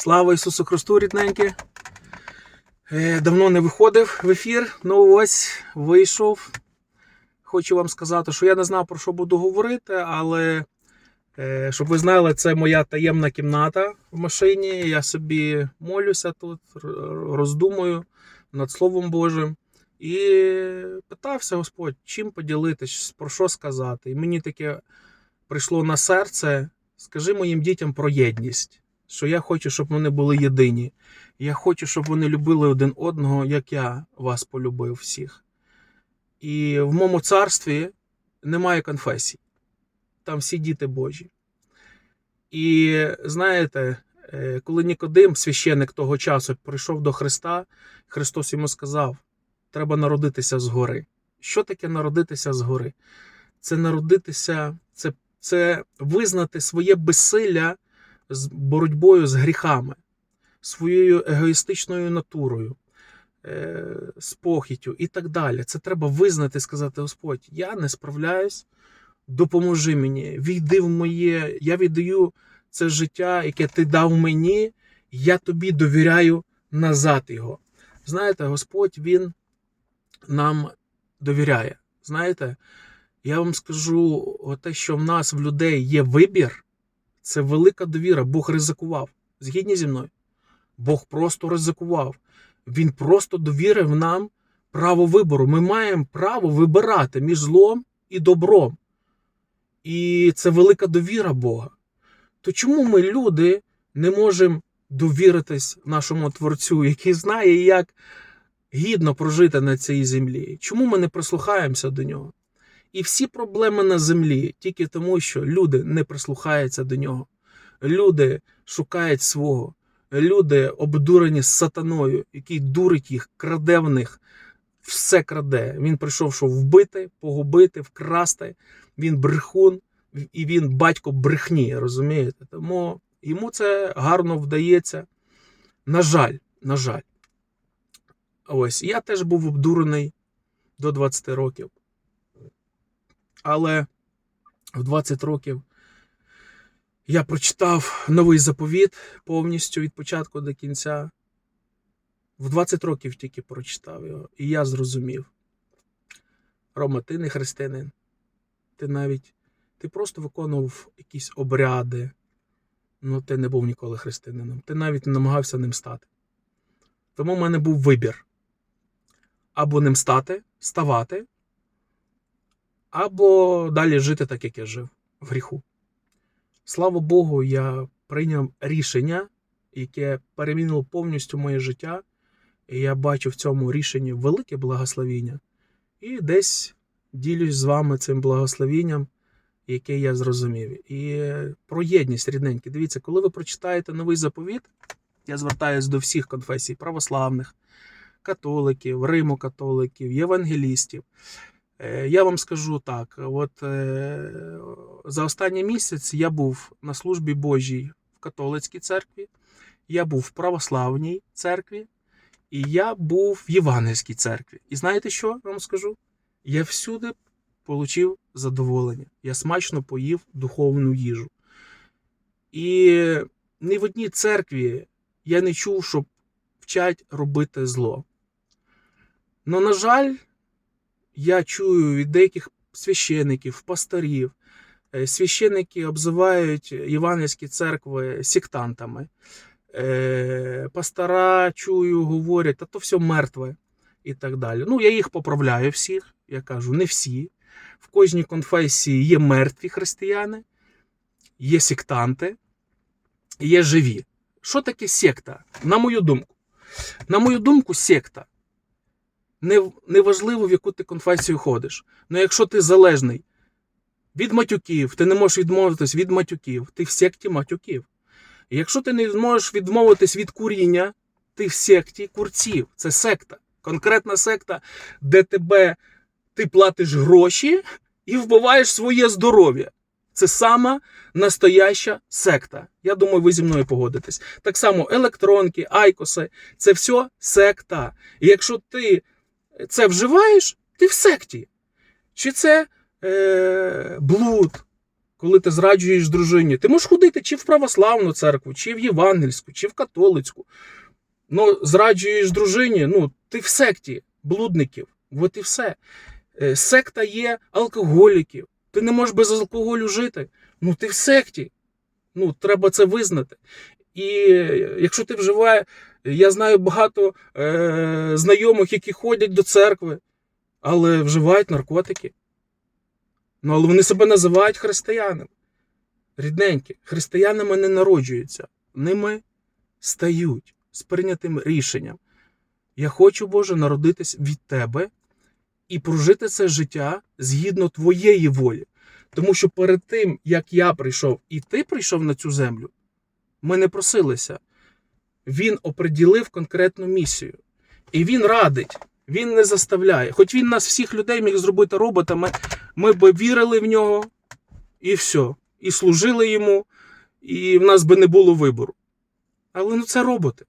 Слава Ісусу Христу, рідненькі. Е, Давно не виходив в ефір. Ну ось вийшов. Хочу вам сказати, що я не знав, про що буду говорити, але е, щоб ви знали, це моя таємна кімната в машині. Я собі молюся тут, роздумую над Словом Божим. І питався Господь, чим поділитись, про що сказати. І мені таке прийшло на серце: скажи моїм дітям про єдність що я хочу, щоб вони були єдині. Я хочу, щоб вони любили один одного, як я вас полюбив всіх. І в моєму царстві немає конфесій. Там всі діти Божі. І знаєте, е, коли Нікодим, священик того часу, прийшов до Христа, Христос йому сказав: треба народитися згори. Що таке народитися згори? Це народитися, це, це визнати своє безсилля з боротьбою з гріхами, своєю егоїстичною натурою, е, з похітю і так далі. Це треба визнати, сказати: Господь, я не справляюсь, допоможи мені, війди в моє, я віддаю це життя, яке ти дав мені, я тобі довіряю назад його. Знаєте, Господь Він нам довіряє. Знаєте, я вам скажу, те, що в нас в людей є вибір. Це велика довіра. Бог ризикував. Згідні зі мною. Бог просто ризикував. Він просто довірив нам право вибору. Ми маємо право вибирати між злом і добром. І це велика довіра Бога. То чому ми, люди, не можемо довіритись нашому Творцю, який знає, як гідно прожити на цій землі? Чому ми не прислухаємося до нього? І всі проблеми на землі тільки тому, що люди не прислухаються до нього. Люди шукають свого. Люди обдурені сатаною, який дурить їх, краде в них, все краде. Він прийшов, щоб вбити, погубити, вкрасти. Він брехун і він батько брехні, розумієте? Тому йому це гарно вдається. На жаль, на жаль. Ось я теж був обдурений до 20 років. Але в 20 років я прочитав новий заповіт повністю від початку до кінця. В 20 років тільки прочитав його, і я зрозумів. Рома, ти не християнин. Ти навіть ти просто виконував якісь обряди, ну ти не був ніколи християнином. Ти навіть не намагався ним стати. Тому в мене був вибір: або ним стати, ставати, або далі жити так, як я жив в гріху. Слава Богу, я прийняв рішення, яке перемінило повністю моє життя, і я бачу в цьому рішенні велике благословіння. І десь ділюсь з вами цим благословінням, яке я зрозумів. І про єдність рідненькі. Дивіться, коли ви прочитаєте новий заповіт, я звертаюся до всіх конфесій православних, католиків, римокатоликів, євангелістів. Е, Я вам скажу так: от е, за останній місяць я був на службі Божій в католицькій церкві, я був в православній церкві, і я був в Євангельській церкві. І знаєте що я вам скажу? Я всюди отримав задоволення. Я смачно поїв духовну їжу. І ні в одній церкві я не чув, щоб вчать робити зло. Ну, на жаль, я чую від деяких священиків, пасторів. е, Священники обзивають євангельські церкви сектантами. Е, Пастора чую, говорять, та то все мертве і так далі. Ну, я їх поправляю всіх. Я кажу, не всі. В кожній конфесії є мертві християни, є сектанти, є живі. Що таке секта? На мою думку. На мою думку, секта не, не в яку ти конфесію ходиш. Ну якщо ти залежний від матюків, ти не можеш відмовитись від матюків, ти в секті матюків. Якщо ти не зможеш відмовитись від куріння, ти в секті курців. Це секта. Конкретна секта, де тебе ти платиш гроші і вбиваєш своє здоров'я. Це сама настояща секта. Я думаю, ви зі мною погодитесь. Так само електронки, айкоси це все секта. І якщо ти це вживаєш, ти в секті. Чи це е, блуд, коли ти зраджуєш дружині. Ти можеш ходити чи в православну церкву, чи в євангельську, чи в католицьку. Ну, зраджуєш дружині, ну, ти в секті блудників. От і все. Е, Секта є алкоголіків. Ти не можеш без алкоголю жити. Ну, ти в секті. Ну, треба це визнати. І е, якщо ти вживаєш, я знаю багато е, знайомих, які ходять до церкви, але вживають наркотики. Ну, але вони себе називають християнами. Рідненькі, християнами не народжуються, ними стають з прийнятим рішенням. Я хочу, Боже, народитись від Тебе і прожити це життя згідно Твоєї волі. Тому що перед тим, як я прийшов і ти прийшов на цю землю, ми не просилися. Він оприділив конкретну місію. І він радить, він не заставляє. Хоч він нас всіх людей міг зробити роботами, ми б вірили в нього, і все. І служили йому, і в нас би не було вибору. Але ну це роботи.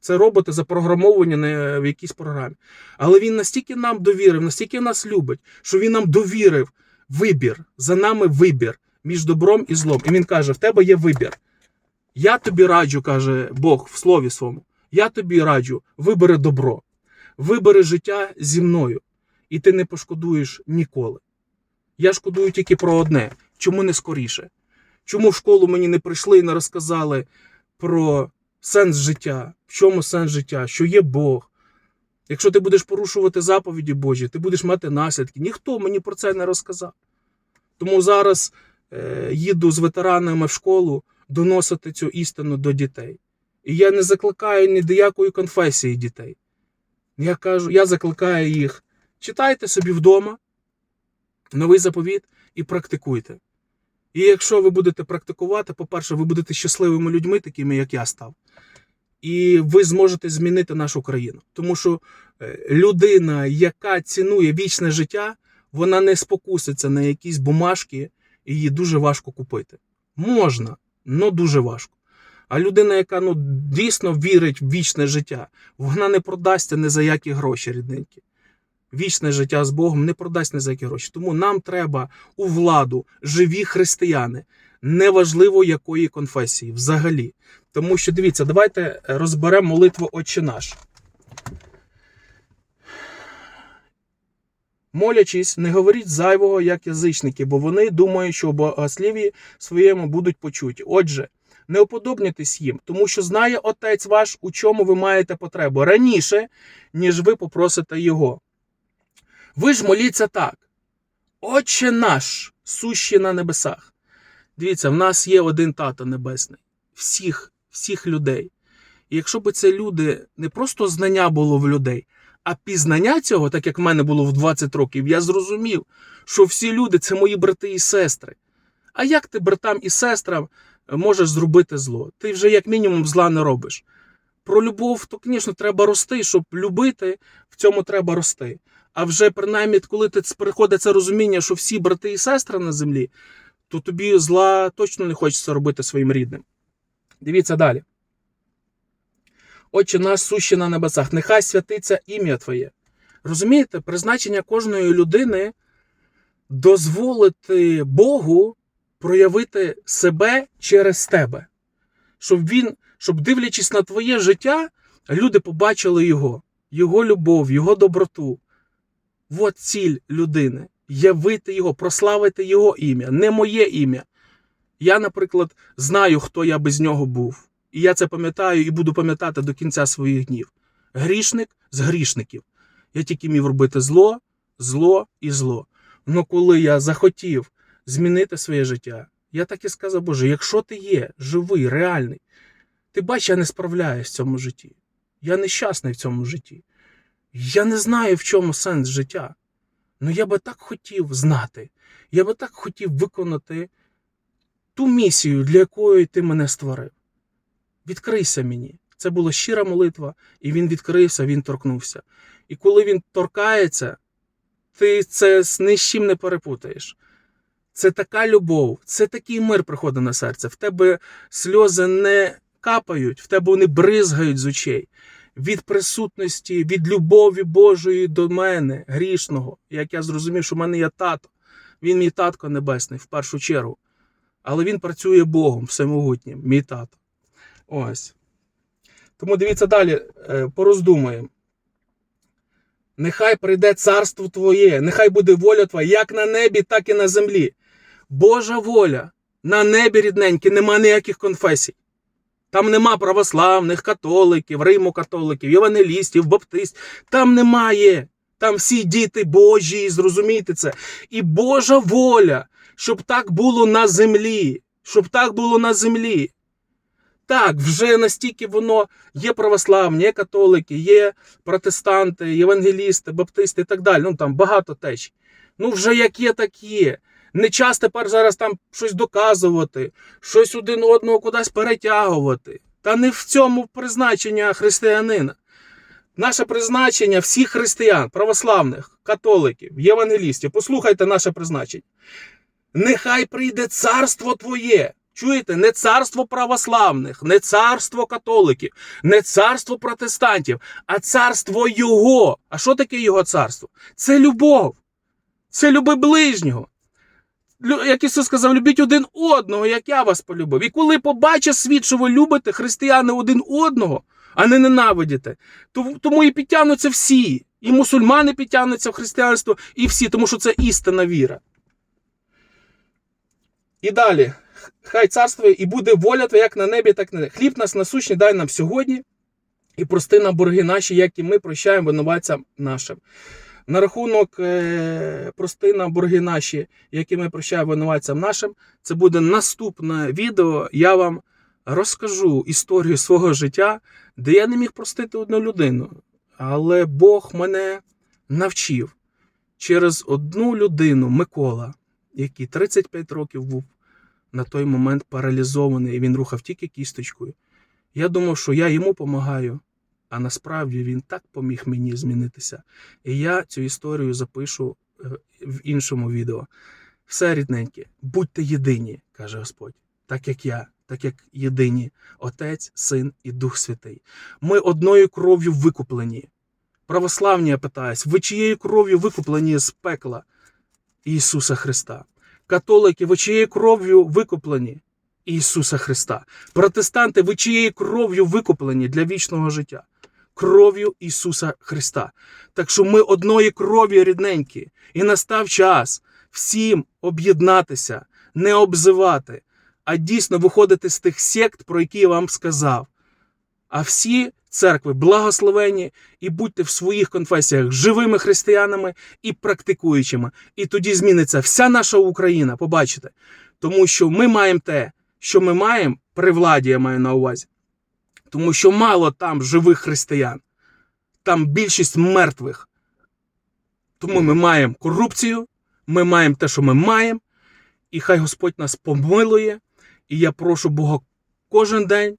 Це роботи запрограмовані в якійсь програмі. Але він настільки нам довірив, настільки нас любить, що він нам довірив вибір. За нами вибір між добром і злом. І він каже: в тебе є вибір. Я тобі раджу, каже Бог в слові своєму. Я тобі раджу, вибери добро, вибери життя зі мною, і ти не пошкодуєш ніколи. Я шкодую тільки про одне: чому не скоріше? Чому в школу мені не прийшли і не розказали про сенс життя, в чому сенс життя, що є Бог. Якщо ти будеш порушувати заповіді Божі, ти будеш мати наслідки. Ніхто мені про це не розказав. Тому зараз е, їду з ветеранами в школу доносити цю істину до дітей. І я не закликаю ні до якої конфесії дітей. Я кажу, я закликаю їх: читайте собі вдома новий заповіт і практикуйте. І якщо ви будете практикувати, по-перше, ви будете щасливими людьми, такими, як я став. І ви зможете змінити нашу країну. Тому що е, людина, яка цінує вічне життя, вона не спокуситься на якісь бумажки, і її дуже важко купити. Можна, але дуже важко. А людина, яка ну, дійсно вірить в вічне життя, вона не продасться ні за які гроші, рідненькі. Вічне життя з Богом не продасть ні за які гроші. Тому нам треба у владу живі християни, неважливо якої конфесії взагалі. Тому що дивіться, давайте розберемо молитву Отче наш. Молячись, не говоріть зайвого, як язичники, бо вони думають, що богослів'ї своєму будуть почуті. Отже, не уподобнюйтесь їм, тому що знає Отець ваш, у чому ви маєте потребу раніше, ніж ви попросите Його. Ви ж моліться так. Отче наш, сущий на небесах. Дивіться, в нас є один тато небесний, всіх, всіх людей. І якщо б це люди не просто знання було в людей, а пізнання цього, так як в мене було в 20 років, я зрозумів, що всі люди це мої брати і сестри. А як ти братам і сестрам можеш зробити зло? Ти вже як мінімум зла не робиш. Про любов, то, звісно, треба рости, щоб любити, в цьому треба рости. А вже принаймні, коли ти приходить це розуміння, що всі брати і сестри на землі, то тобі зла точно не хочеться робити своїм рідним. Дивіться далі. Отче наш сущий на небесах, нехай святиться ім'я Твоє. Розумієте, призначення кожної людини дозволити Богу проявити себе через тебе. Щоб він, щоб дивлячись на твоє життя, люди побачили його, його любов, його доброту. От ціль людини. Явити його, прославити його ім'я, не моє ім'я. Я, наприклад, знаю, хто я без нього був. І я це пам'ятаю і буду пам'ятати до кінця своїх днів. Грішник з грішників. Я тільки міг робити зло, зло і зло. Но коли я захотів змінити своє життя, я так і сказав, Боже, якщо ти є живий, реальний, ти бачиш, я не справляюсь в цьому житті. Я нещасний в цьому житті. Я не знаю, в чому сенс життя. Ну я би так хотів знати. Я би так хотів виконати ту місію, для якої ти мене створив. Відкрийся мені. Це була щира молитва, і він відкрився, він торкнувся. І коли він торкається, ти це з чим не перепутаєш. Це така любов, це такий мир приходить на серце. В тебе сльози не капають, в тебе вони бризгають з очей. Від присутності, від любові Божої до мене, грішного, як я зрозумів, що в мене є тато. Він мій татко небесний в першу чергу. але він працює Богом всемогутнім, мій тато. Ось. Тому дивіться далі, е, пороздумуємо. Нехай прийде царство Твоє, нехай буде воля Твоя, як на небі, так і на землі. Божа воля. На небі, рідненькі, нема ніяких конфесій. Там нема православних, католиків, римокатоликів, євангелістів, баптистів. Там немає. Там всі діти Божі, зрозумійте це. І Божа воля, щоб так було на землі. Щоб так було на землі. Так, вже настільки воно є православні, є католики, є протестанти, євангелісти, баптисти і так далі. Ну там багато теч. Ну, вже як є, так є. Не час тепер зараз там щось доказувати, щось один одного кудись перетягувати. Та не в цьому призначення християнина. Наше призначення всіх християн, православних, католиків, євангелістів. Послухайте наше призначення. Нехай прийде царство Твоє. Чуєте, не царство православних, не царство католиків, не царство протестантів, а царство Його. А що таке Його царство? Це любов. Це люби ближнього. Як Ісус сказав, любіть один одного, як я вас полюбив. І коли побачить світ, що ви любите християни один одного, а не ненавидите, то, тому і підтягнуться всі. І мусульмани підтягнуться в християнство, і всі, тому що це істинна віра. І далі. Хай царствує і буде воля твоя, як на небі, так на небі. Хліб нас насущний дай нам сьогодні, і прости нам борги наші, як і ми прощаємо винуватцям нашим. На рахунок е, прости нам борги наші, які ми прощаємо винуватцям нашим, це буде наступне відео. Я вам розкажу історію свого життя, де я не міг простити одну людину. Але Бог мене навчив через одну людину, Микола, який 35 років був на той момент паралізований, і він рухав тільки кісточкою. Я думав, що я йому допомагаю, а насправді він так поміг мені змінитися. І я цю історію запишу е, в іншому відео. Все рідненьке, будьте єдині, каже Господь, так як я, так як єдині Отець, Син і Дух Святий. Ми одною кров'ю викуплені. Православні, я питаюсь, ви чиєю кров'ю викуплені з пекла Ісуса Христа? Католики, ви чиєю кров'ю викуплені Ісуса Христа? Протестанти, ви чиєю кров'ю викуплені для вічного життя? Кров'ю Ісуса Христа. Так що ми одної крові рідненькі, і настав час всім об'єднатися, не обзивати, а дійсно виходити з тих сект, про які я вам сказав. А всі церкви благословені і будьте в своїх конфесіях живими християнами і практикуючими. І тоді зміниться вся наша Україна, побачите. Тому що ми маємо те, що ми маємо при владі, я маю на увазі. Тому що мало там живих християн, там більшість мертвих. Тому ми маємо корупцію, ми маємо те, що ми маємо, і хай Господь нас помилує. І я прошу Бога кожен день,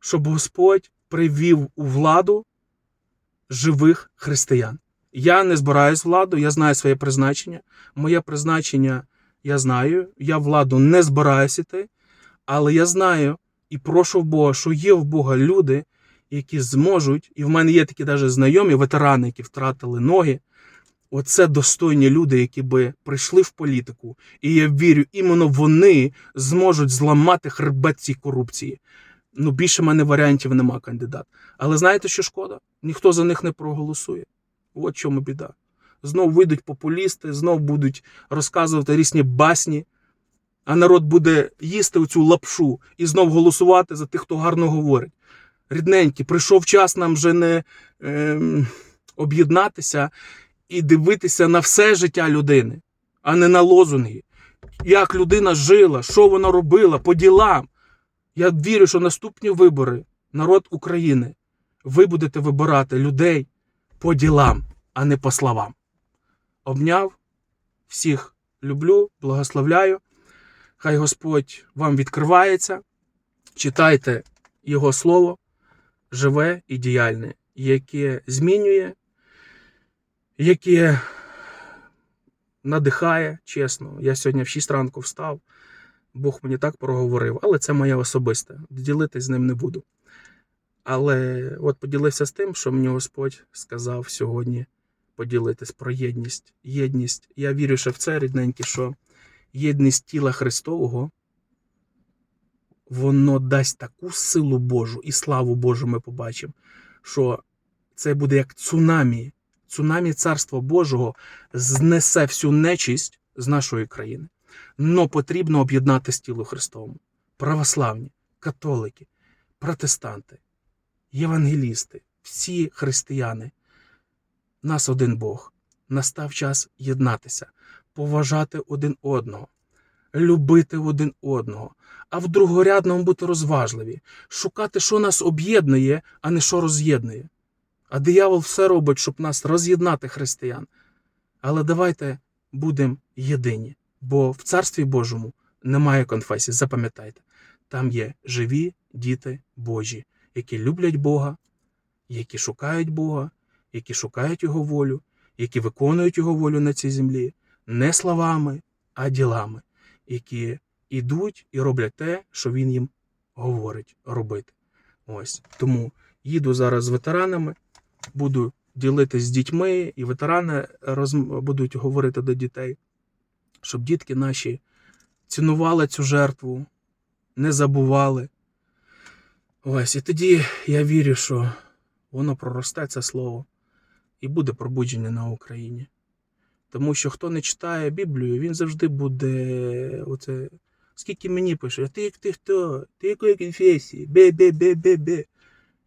щоб Господь привів у владу живих християн. Я не збираюсь владу, я знаю своє призначення. Моє призначення я знаю. Я владу не збираюсь іти, але я знаю і прошу в Бога, що є в Бога люди, які зможуть, і в мене є такі навіть знайомі ветерани, які втратили ноги. Оце достойні люди, які би прийшли в політику, і я вірю, іменно вони зможуть зламати хребет цій корупції. Ну, більше в мене варіантів нема кандидат. Але знаєте, що шкода? Ніхто за них не проголосує. От чому біда. Знов вийдуть популісти, знов будуть розказувати різні басні, а народ буде їсти оцю лапшу і знов голосувати за тих, хто гарно говорить. Рідненькі, прийшов час нам вже не ем, об'єднатися і дивитися на все життя людини, а не на лозунги. Як людина жила, що вона робила по ділам. Я вірю, що наступні вибори, народ України, ви будете вибирати людей по ділам, а не по словам. Обняв, всіх люблю, благословляю. Хай Господь вам відкривається. Читайте Його Слово, живе і діяльне, яке змінює, яке надихає, чесно. Я сьогодні в 6 ранку встав. Бог мені так проговорив, але це моє особисте. Ділитись з ним не буду. Але от поділився з тим, що мені Господь сказав сьогодні поділитись про єдність. Єдність. Я вірю, що в це рідненьке, що єдність тіла Христового воно дасть таку силу Божу і славу Божу ми побачимо, що це буде як цунамі. Цунамі Царства Божого знесе всю нечисть з нашої країни. Но потрібно об'єднати з тіло Христовому. Православні, католики, протестанти, євангелісти, всі християни. Нас один Бог. Настав час єднатися, поважати один одного, любити один одного, а в другорядному бути розважливі, шукати, що нас об'єднує, а не що роз'єднує. А диявол все робить, щоб нас роз'єднати християн. Але давайте будемо єдині, бо в Царстві Божому немає конфесії. Запам'ятайте, там є живі діти Божі, які люблять Бога, які шукають Бога, які шукають Його волю, які виконують Його волю на цій землі не словами, а ділами, які йдуть і роблять те, що Він їм говорить робити. Ось тому їду зараз з ветеранами, буду ділитись з дітьми, і ветерани роз... будуть говорити до дітей, щоб дітки наші цінували цю жертву, не забували. Ось, і тоді я вірю, що воно проросте це слово і буде пробудження на Україні. Тому що хто не читає Біблію, він завжди буде. Оце... Скільки мені пише, ти як ти хто? Ти якої конфесії? Бе-бе-бе-бе-бе.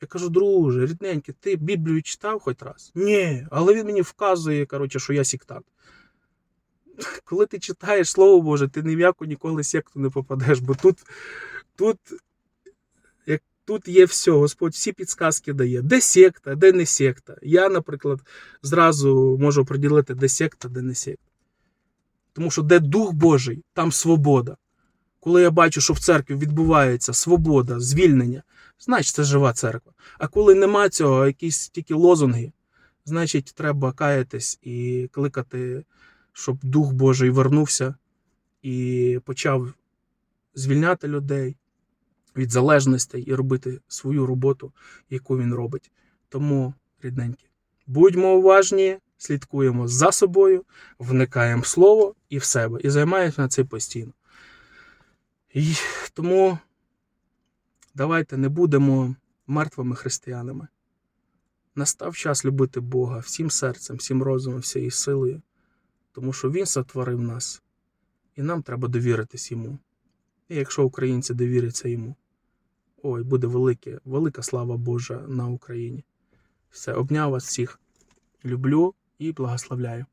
Я кажу, друже, рідненький, ти Біблію читав хоч раз? Ні, але він мені вказує, коротше, що я сектант. Коли ти читаєш Слово Боже, ти ні в яку ніколи секту не попадеш, бо тут, тут, як, тут є все, Господь всі підсказки дає. Де секта, де не секта. Я, наприклад, зразу можу приділити, де секта, де не секта. Тому що де Дух Божий, там свобода. Коли я бачу, що в церкві відбувається свобода, звільнення, значить це жива церква. А коли нема цього, якісь тільки лозунги, значить треба каятись і кликати, щоб Дух Божий вернувся і почав звільняти людей від залежностей і робити свою роботу, яку він робить. Тому, рідненькі, будьмо уважні, слідкуємо за собою, вникаємо в слово і в себе, і займаємося на це постійно. І тому давайте не будемо мертвими християнами. Настав час любити Бога всім серцем, всім розумом, всією силою, тому що Він сотворив нас, і нам треба довіритись йому. І якщо українці довіряться йому, ой, буде велике, велика слава Божа на Україні. Все, обняв вас всіх. Люблю і благословляю.